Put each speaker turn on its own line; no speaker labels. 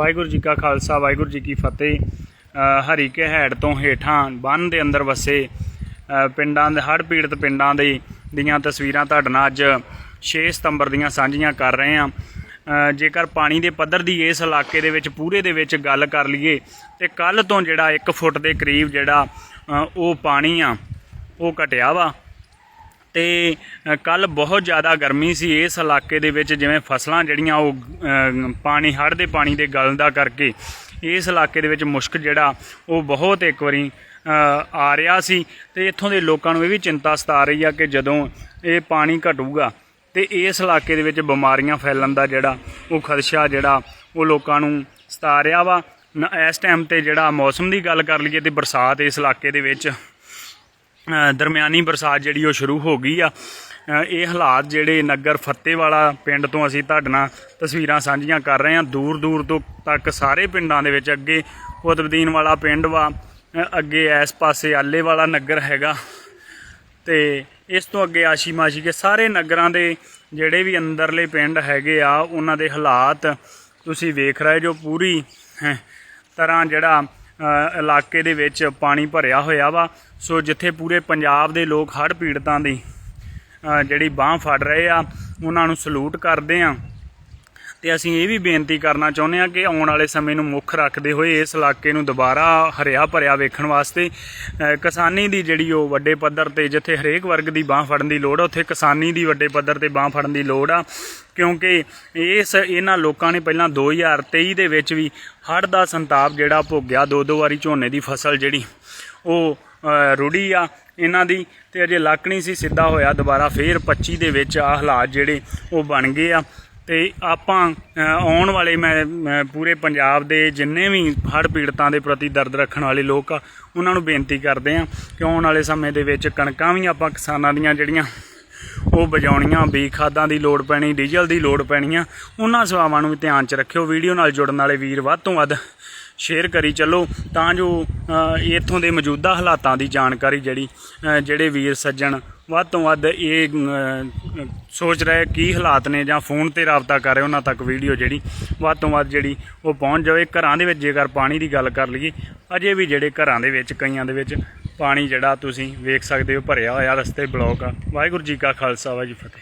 ਵਾਹਿਗੁਰੂ ਜੀ ਕਾ ਖਾਲਸਾ ਵਾਹਿਗੁਰੂ ਜੀ ਕੀ ਫਤਿਹ। ਅ, ਹਰੀਕੇ ਹੈੜ ਤੋਂ ਹੇਠਾਂ ਬੰਨ ਦੇ ਅੰਦਰ ਵਸੇ ਪਿੰਡਾਂ ਦੇ ਹੜ੍ਹ ਪੀੜਤ ਪਿੰਡਾਂ ਦੇ ਦੀਆਂ ਤਸਵੀਰਾਂ ਤੁਹਾਡੇ ਨਾਲ ਅੱਜ 6 ਸਤੰਬਰ ਦੀਆਂ ਸਾਂਝੀਆਂ ਕਰ ਰਹੇ ਹਾਂ। ਜੇਕਰ ਪਾਣੀ ਦੇ ਪੱਧਰ ਦੀ ਇਸ ਇਲਾਕੇ ਦੇ ਵਿੱਚ ਪੂਰੇ ਦੇ ਵਿੱਚ ਗੱਲ ਕਰ ਲਈਏ ਤੇ ਕੱਲ ਤੋਂ ਜਿਹੜਾ 1 ਫੁੱਟ ਦੇ ਕਰੀਬ ਜਿਹੜਾ ਉਹ ਪਾਣੀ ਆ ਉਹ ਘਟਿਆ ਵਾ। ਤੇ ਕੱਲ ਬਹੁਤ ਜ਼ਿਆਦਾ ਗਰਮੀ ਸੀ ਇਸ ਇਲਾਕੇ ਦੇ ਵਿੱਚ, ਜਿਵੇਂ ਫਸਲਾਂ ਜਿਹੜੀਆਂ ਉਹ ਪਾਣੀ, ਹੜ੍ਹ ਦੇ ਪਾਣੀ ਦੇ ਗਲਦਾ ਕਰਕੇ ਇਸ ਇਲਾਕੇ ਦੇ ਵਿੱਚ ਮੁਸ਼ਕ ਜਿਹੜਾ, ਉਹ ਬਹੁਤ ਇੱਕ ਵਾਰੀ ਆ ਰਿਹਾ ਸੀ। ਤੇ ਇੱਥੋਂ ਦੇ ਲੋਕਾਂ ਨੂੰ ਇਹ ਵੀ ਚਿੰਤਾ ਸਤਾ ਰਹੀ ਆ ਕਿ ਜਦੋਂ ਇਹ ਪਾਣੀ ਘਟੂਗਾ ਤੇ ਇਸ ਇਲਾਕੇ ਦੇ ਵਿੱਚ ਬਿਮਾਰੀਆਂ ਫੈਲਣ ਦਾ ਜਿਹੜਾ, ਉਹ ਖਦਸ਼ਾ ਜਿਹੜਾ, ਉਹ ਲੋਕਾਂ ਨੂੰ ਸਤਾ ਰਿਹਾ ਵਾ। ਨ- ਇਸ ਟਾਈਮ ਤੇ ਜਿਹੜਾ ਮੌਸਮ ਦੀ ਗੱਲ ਕਰ ਲਈਏ ਤੇ ਬਰਸਾਤ ਇਸ ਇਲਾਕੇ ਦੇ ਵਿੱਚ ਦਰਮਿਆਨੀ ਬਰਸਾਤ ਜਿਹੜੀ ਉਹ ਸ਼ੁਰੂ ਹੋ ਗਈ ਆ। ਇਹ ਹਾਲਾਤ ਜਿਹੜੇ ਨਗਰ ਫੱਤੇਵਾਲਾ ਪਿੰਡ ਤੋਂ ਅਸੀਂ ਤੁਹਾਡੇ ਨਾਲ ਤਸਵੀਰਾਂ ਸਾਂਝੀਆਂ ਕਰ ਰਹੇ ਹਾਂ। ਦੂਰ ਦੂਰ ਤੋਂ ਤੱਕ ਸਾਰੇ ਪਿੰਡਾਂ ਦੇ ਵਿੱਚ ਅੱਗੇ ਉਤਬਦੀਨ ਵਾਲਾ ਪਿੰਡ ਵਾ ਅੱਗੇ ਇਸ ਪਾਸੇ ਆਲੇ ਵਾਲਾ ਨਗਰ ਹੈਗਾ। ਤੇ ਇਸ ਤੋਂ ਅੱਗੇ ਆਸ਼ੀ ਮਾਸ਼ੀ ਕੇ ਸਾਰੇ ਨਗਰਾਂ ਦੇ ਜਿਹੜੇ ਵੀ ਅੰਦਰਲੇ ਪਿੰਡ ਹੈਗੇ ਆ, ਉਹਨਾਂ ਦੇ ਹਾਲਾਤ ਤੁਸੀਂ ਵੇਖ ਰਹੇ ਜੋ ਪੂਰੀ ਤਰ੍ਹਾਂ ਜਿਹੜਾ ਇਲਾਕੇ ਦੇ ਵਿੱਚ ਪਾਣੀ ਭਰਿਆ ਹੋਇਆ ਵਾ। ਸੋ ਜਿੱਥੇ ਪੂਰੇ ਪੰਜਾਬ ਦੇ ਲੋਕ ਹੜ੍ਹ ਪੀੜਤਾਂ ਦੀ ਜਿਹੜੀ ਬਾਹ ਫੜ ਰਹੇ ਆ, ਉਹਨਾਂ ਨੂੰ ਸਲੂਟ ਕਰਦੇ ਆ। ਤੇ ਅਸੀਂ ਇਹ ਵੀ ਬੇਨਤੀ ਕਰਨਾ ਚਾਹੁੰਦੇ ਹਾਂ ਕਿ ਆਉਣ ਵਾਲੇ ਸਮੇਂ ਨੂੰ ਮੁੱਖ ਰੱਖਦੇ ਹੋਏ ਇਸ ਇਲਾਕੇ ਨੂੰ ਦੁਬਾਰਾ ਹਰਿਆ ਭਰਿਆ ਵੇਖਣ ਵਾਸਤੇ ਕਿਸਾਨੀ ਦੀ ਜਿਹੜੀ ਉਹ ਵੱਡੇ ਪੱਧਰ ਤੇ ਜਿੱਥੇ ਹਰੇਕ ਵਰਗ ਦੀ ਬਾਹ ਫੜਨ ਦੀ ਲੋੜ ਆ, ਉੱਥੇ ਕਿਸਾਨੀ ਦੀ ਵੱਡੇ ਪੱਧਰ ਤੇ ਬਾਹ ਫੜਨ ਦੀ ਲੋੜ ਆ, ਕਿਉਂਕਿ ਇਸ ਇਹਨਾਂ ਲੋਕਾਂ ਨੇ ਪਹਿਲਾਂ 2023 ਦੇ ਵਿੱਚ ਵੀ ਹੜ੍ਹ ਦਾ ਸੰਤਾਪ ਜਿਹੜਾ ਭੋਗਿਆ ਦੋ ਦੋ ਵਾਰੀ ਝੋਨੇ ਦੀ ਫਸਲ ਜਿਹੜੀ ਉਹ ਰੁੜੀ ਆ ਇਹਨਾਂ ਦੀ ਤੇ ਅਜੇ ਲੱਕ ਸੀ ਸਿੱਧਾ ਹੋਇਆ, ਦੁਬਾਰਾ ਫੇਰ 25 ਦੇ ਵਿੱਚ ਆ ਹਾਲਾਤ ਜਿਹੜੇ ਉਹ ਬਣ ਗਏ ਆ। ਤੇ ਆਪਾਂ ਆਉਣ ਵਾਲੇ ਮੈਂ ਪੂਰੇ ਪੰਜਾਬ ਦੇ ਜਿੰਨੇ ਵੀ ਹੜ੍ਹ ਪੀੜਤਾਂ ਦੇ ਪ੍ਰਤੀ ਦਰਦ ਰੱਖਣ ਵਾਲੇ ਲੋਕ ਆ, ਉਹਨਾਂ ਨੂੰ ਬੇਨਤੀ ਕਰਦੇ ਆ ਕਿ ਆਉਣ ਵਾਲੇ ਸਮੇਂ ਦੇ ਵਿੱਚ ਕਣਕਾਂ ਵੀ ਆਪਾਂ ਕਿਸਾਨਾਂ ਦੀਆਂ ਜਿਹੜੀਆਂ, ਉਹ ਬਜਾਉਣੀਆਂ ਬੀ ਖਾਦਾਂ ਦੀ ਲੋੜ ਪੈਣੀ, ਡੀਜ਼ਲ ਦੀ ਲੋੜ ਪੈਣੀ ਆ ਉਹਨਾਂ ਸੇਵਾਵਾਂ ਨੂੰ ਵੀ ਧਿਆਨ 'ਚ ਰੱਖਿਓ। ਵੀਡੀਓ ਨਾਲ ਜੁੜਨ ਵਾਲੇ ਵੀਰ ਵੱਧ ਤੋਂ ਵੱਧ ਸ਼ੇਅਰ ਕਰੀ ਚੱਲੋ, ਤਾਂ ਜੋ ਇੱਥੋਂ ਦੇ ਮੌਜੂਦਾ ਹਾਲਾਤਾਂ ਦੀ ਜਾਣਕਾਰੀ ਜਿਹੜੀ ਜਿਹੜੇ ਵੀਰ ਸੱਜਣ ਵੱਧ ਤੋਂ ਵੱਧ ਇਹ ਸੋਚ ਰਿਹਾ ਕੀ ਹਾਲਾਤ ਨੇ ਜਾਂ ਫੋਨ ਤੇ ਰਾਬਤਾ ਕਰ ਰਹੇ ਉਹਨਾਂ ਤੱਕ ਵੀਡੀਓ ਜਿਹੜੀ, ਵੱਧ ਤੋਂ ਵੱਧ ਜਿਹੜੀ ਉਹ ਪਹੁੰਚ ਜਾਵੇ। ਘਰਾਂ ਦੇ ਵਿੱਚ ਜੇਕਰ ਪਾਣੀ ਦੀ ਗੱਲ ਕਰ ਲਈਏ, ਅਜੇ ਵੀ ਜਿਹੜੇ ਘਰਾਂ ਦੇ ਵਿੱਚ, ਕਈਆਂ ਦੇ ਵਿੱਚ ਪਾਣੀ ਜਿਹੜਾ ਤੁਸੀਂ ਵੇਖ ਸਕਦੇ ਹੋ, ਭਰਿਆ ਹੋਇਆ ਰਸਤੇ ਬਲੌਕ ਆ। ਵਾਹਿਗੁਰੂ ਜੀ ਕਾ ਖਾਲਸਾ, ਵਾਹਿਗੁਰੂ ਜੀ ਫਤਿਹ।